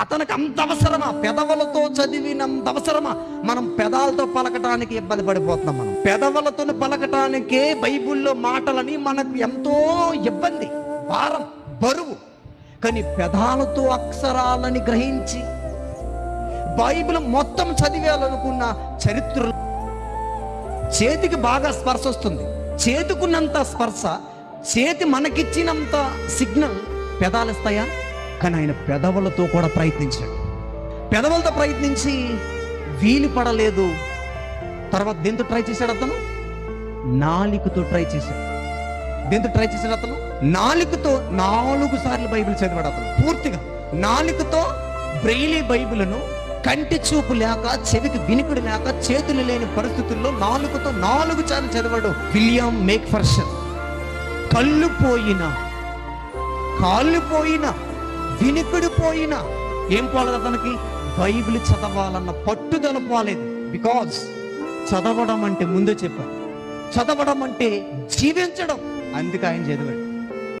అతనికి అంత అవసరమా పెదవులతో చదివినంత అవసరమా? మనం పెదాలతో పలకటానికి ఇబ్బంది పడిపోతున్నాం మనం. పెదవులతో పలకటానికే బైబిల్లో మాటలని మనకు ఎంతో ఇబ్బంది భారం బరువు. కానీ పెదాలతో అక్షరాలని గ్రహించి బైబిల్ మొత్తం చదివేయాలనుకున్న చరిత్ర చేతికి బాగా స్పర్శ వస్తుంది. చేతికున్నంత స్పర్శ చేతి మనకిచ్చినంత సిగ్నల్ పెదాలు ఇస్తాయా కానీ ఆయన పెదవులతో కూడా ప్రయత్నించాడు. పెదవులతో ప్రయత్నించి వీలు పడలేదు. తర్వాత దేంతో ట్రై చేశాడు అతను? నాలుగుతో ట్రై చేశాడు. దేంతో ట్రై చేశాడు అతను? నాలుగుతో నాలుగు సార్లు బైబిల్ చదివాడు అతను. పూర్తిగా నాలుగుతో బ్రెయిలీ బైబిల్ను కంటి చూపు లేక చెవికి వినికుడు లేక చేతులు లేని పరిస్థితుల్లో నాలుగుతో నాలుగు సార్లు చదివాడు విలియం మేక్ ఫర్షన్ కళ్ళు పోయిన కాళ్ళు పోయినా వినికిడి పోయిన ఏం పోలేదు అతనికి? బైబిల్ చదవాలన్న పట్టుదల పోలేదు బికాజ్ చదవడం అంటే ముందే చెప్పాను. చదవడం అంటే జీవించడం. అందుకే ఆయన చదివాడు